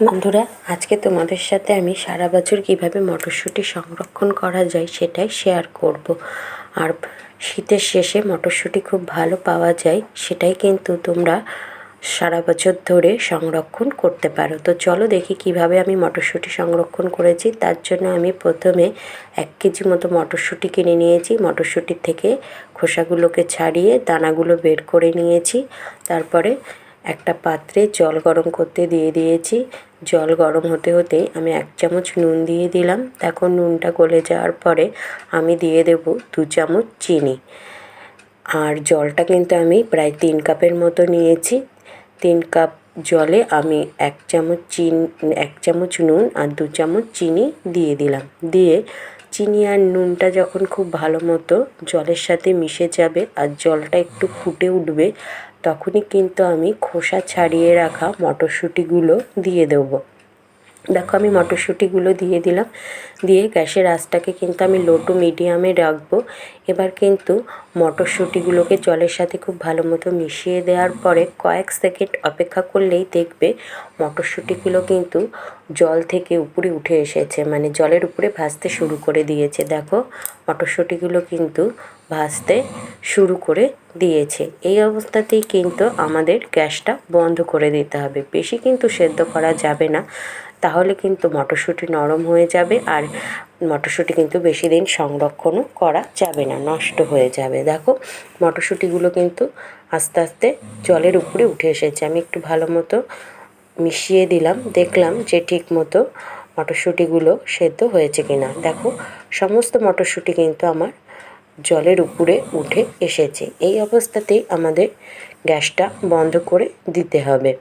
বন্ধুরা, আজকে তোমাদের সাথে আমি সারা বছর কীভাবে মটরশুঁটি সংরক্ষণ করা যায় সেটাই শেয়ার করব। আর শীতের শেষে মটরশুঁটি খুব ভালো পাওয়া যায়, সেটাই কিন্তু তোমরা সারা বছর ধরে সংরক্ষণ করতে পারো। তো চলো দেখি কীভাবে আমি মটরশুঁটি সংরক্ষণ করেছি। তার জন্য আমি প্রথমে এক কেজি মতো মটরশুঁটি কিনে নিয়েছি। মটরশুঁটির থেকে খোসাগুলোকে ছাড়িয়ে দানাগুলো বের করে নিয়েছি। তারপরে একটা পাত্রে জল গরম করতে দিয়ে দিয়েছি। জল গরম হতে হতে আমি এক চামচ নুন দিয়ে দিলাম। এখন নুনটা গলে যাওয়ার পরে আমি দিয়ে দেব দু চামচ চিনি। আর জলটা কিন্তু আমি প্রায় তিন কাপের মতো নিয়েছি। তিন কাপ জলে আমি এক চামচ চিন, এক চামচ নুন আর দু চামচ চিনি দিয়ে দিলাম। দিয়ে চিনি আর নুনটা যখন খুব ভালো মতো জলের সাথে মিশে যাবে আর জলটা একটু ফুটে উঠবে তখনই কিন্তু আমি খোসা ছাড়িয়ে রাখা মটরশুঁটিগুলো দিয়ে দেবো। দেখো আমি মটরশুঁটিগুলো দিয়ে দিলাম। দিয়ে গ্যাসের আঁচটাকে কিন্তু আমি লো টু মিডিয়ামে রাখব। এবার কিন্তু মটরশুঁটিগুলোকে জলের সাথে খুব ভালো মতো মিশিয়ে দেওয়ার পরে কয়েক সেকেন্ড অপেক্ষা করলেই দেখবে মটরশুঁটিগুলো কিন্তু জল থেকে উপরে উঠে এসেছে মানে জলের উপরে ভাসতে শুরু করে দিয়েছে। দেখো মটরশুঁটিগুলো কিন্তু ভাজতে শুরু করে দিয়েছে। এই অবস্থাতেই কিন্তু আমাদের গ্যাসটা বন্ধ করে দিতে হবে। বেশি কিন্তু সেদ্ধ করা যাবে না। তাহলে কিন্তু মটরশুঁটি নরম হয়ে যাবে আর মটরশুঁটি কিন্তু বেশি দিন সংরক্ষণও করা যাবে না, নষ্ট হয়ে যাবে। দেখো, মটরশুঁটিগুলো কিন্তু আস্তে আস্তে জলের উপরে উঠে এসেছে। আমি একটু ভালো মতো মিশিয়ে দিলাম, দেখলাম যে ঠিক মতো মটরশুঁটিগুলো সেদ্ধ হয়েছে কিনা। দেখো, সমস্ত মটরশুঁটি কিন্তু আমার জলের উপরে উঠে এসেছে। এই অবস্থাতেই আমাদের গ্যাসটা বন্ধ করে দিতে হবে।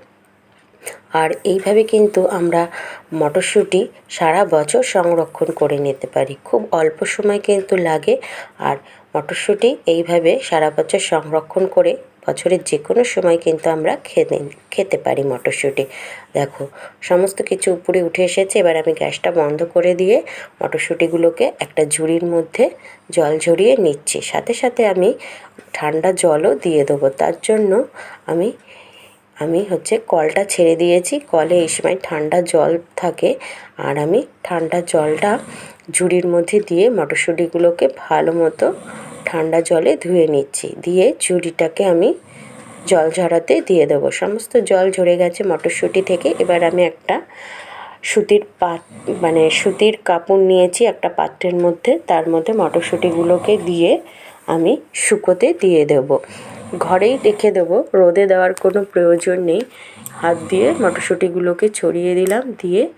আর এইভাবে কিন্তু আমরা মটরশুঁটি সারা বছর সংরক্ষণ করে নিতে পারি। খুব অল্প সময় কিন্তু লাগে আর মটরশুঁটি এইভাবে সারা বছর সংরক্ষণ করে বছরের যে কোনো সময় কিন্তু আমরা খেতে খেতে পারি মটরশুঁটি। দেখো, সমস্ত কিছু উপরে উঠে এসেছে। এবার আমি গ্যাসটা বন্ধ করে দিয়ে মটরশুঁটিগুলোকে একটা ঝুড়ির মধ্যে জল ঝরিয়ে নিচ্ছি। সাথে সাথে আমি ঠান্ডা জলও দিয়ে দেবো। তার জন্য আমি আমি হচ্ছে কলটা ছেড়ে দিয়েছি। কলে এই সময় ঠান্ডা জল থাকে। আর আমি ঠান্ডা জলটা ঝুড়ির মধ্যে দিয়ে মটরশুঁটিগুলোকে ভালো মতো ঠান্ডা জলে ধুয়ে নিচ্ছি। দিয়ে ঝুড়িটাকে আমি জল ঝরাতে দিয়ে দেবো। সমস্ত জল ঝরে গেছে মটরশুঁটি থেকে। এবার আমি একটা সুতির পাত মানে সুতির কাপড় নিয়েছি একটা পাত্রের মধ্যে। তার মধ্যে মটরশুঁটিগুলোকে দিয়ে আমি শুকোতে দিয়ে দেবো। ঘরেই রেখে দেবো। রোদে দেওয়ার কোনো প্রয়োজন নেই। হাত দিয়ে মটরশুঁটিগুলোকে ছড়িয়ে দিলাম, দিয়ে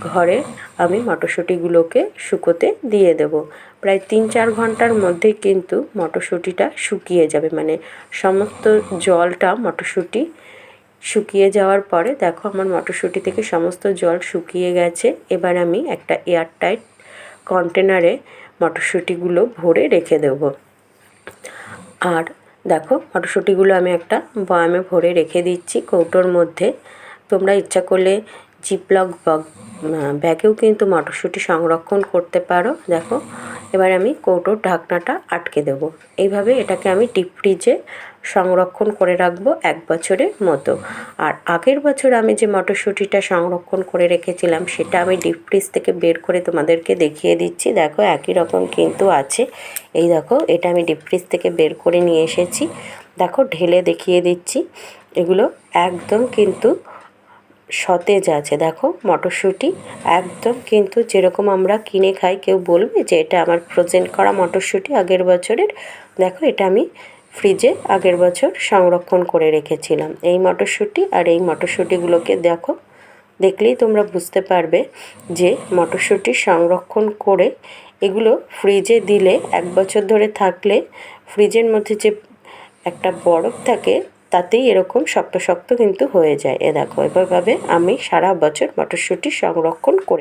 ঘরে আমি মটরশুঁটিগুলোকে শুকোতে দিয়ে দেবো। প্রায় তিন চার ঘণ্টার মধ্যে কিন্তু মটরশুঁটিটা শুকিয়ে যাবে। মানে সমস্ত জলটা মটরশুঁটি শুকিয়ে যাওয়ার পরে দেখো আমার মটরশুঁটি থেকে সমস্ত জল শুকিয়ে গেছে। এবার আমি একটা এয়ারটাইট কন্টেনারে মটরশুঁটিগুলো ভরে রেখে দেবো। আর দেখো মটরশুঁটিগুলো আমি একটা বয়ামে ভরে রেখে দিচ্ছি কৌটোর মধ্যে। তোমরা ইচ্ছা করলে জিপলক ব্যাগেও কিন্তু মটরশুঁটি সংরক্ষণ করতে পারো। দেখো, এবার আমি কৌটোর ঢাকনাটা আটকে দেবো। এইভাবে এটাকে আমি ডিপ ফ্রিজে সংরক্ষণ করে রাখব এক বছরের মতো। আর আগের বছর আমি যে মটরশুঁটিটা সংরক্ষণ করে রেখেছিলাম, সেটা আমি ডিপ ফ্রিজ থেকে বের করে তোমাদেরকে দেখিয়ে দিচ্ছি। দেখো, একই রকম কিন্তু আছে। এই দেখো, এটা আমি ডিপ ফ্রিজ থেকে বের করে নিয়ে এসেছি। দেখো, ঢেলে দেখিয়ে দিচ্ছি। এগুলো একদম কিন্তু সতেজ আছে। দেখো, মটরশুঁটি একদম কিন্তু যেরকম আমরা কিনে খাই, কেউ বলবে যে এটা আমার ফ্রোজেন করা মটরশুঁটি আগের বছরের। দেখো, এটা আমি ফ্রিজে আগের বছর সংরক্ষণ করে রেখেছিলাম। এই মটরশুঁটি আর এই মটরশুঁটিগুলোকে দেখো, দেখলেই তোমরা বুঝতে পারবে যে মটরশুঁটি সংরক্ষণ করে এগুলো ফ্রিজে দিলে, এক বছর ধরে থাকলে ফ্রিজের মধ্যে যে একটা বরফ থাকে তাতেই এরকম শক্ত শক্ত কিন্তু হয়ে যায়। এ দেখো এভাবে আমি সারা বছর মটরশুঁটি সংরক্ষণ করে